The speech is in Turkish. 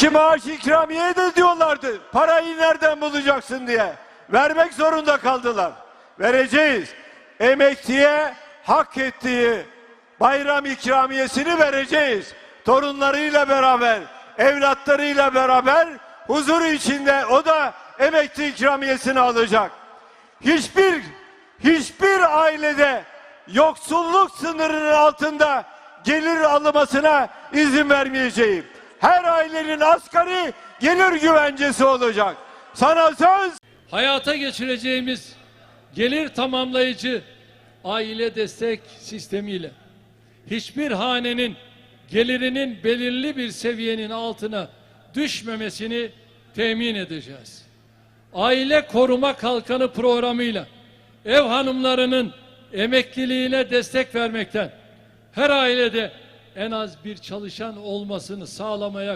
Ki maaş ikramiye de diyorlardı. Parayı nereden bulacaksın diye. Vermek zorunda kaldılar. Vereceğiz. Emekliye hak ettiği bayram ikramiyesini vereceğiz. Torunlarıyla beraber, evlatlarıyla beraber huzur içinde o da emekli ikramiyesini alacak. Hiçbir hiçbir ailede yoksulluk sınırının altında gelir alınmasına izin vermeyeceğim. Her ailenin asgari gelir güvencesi olacak. Sana söz hayata geçireceğimiz gelir tamamlayıcı aile destek sistemiyle hiçbir hanenin gelirinin belirli bir seviyenin altına düşmemesini temin edeceğiz. Aile koruma kalkanı programıyla ev hanımlarının emekliliğine destek vermekten her ailede en az bir çalışan olmasını sağlamaya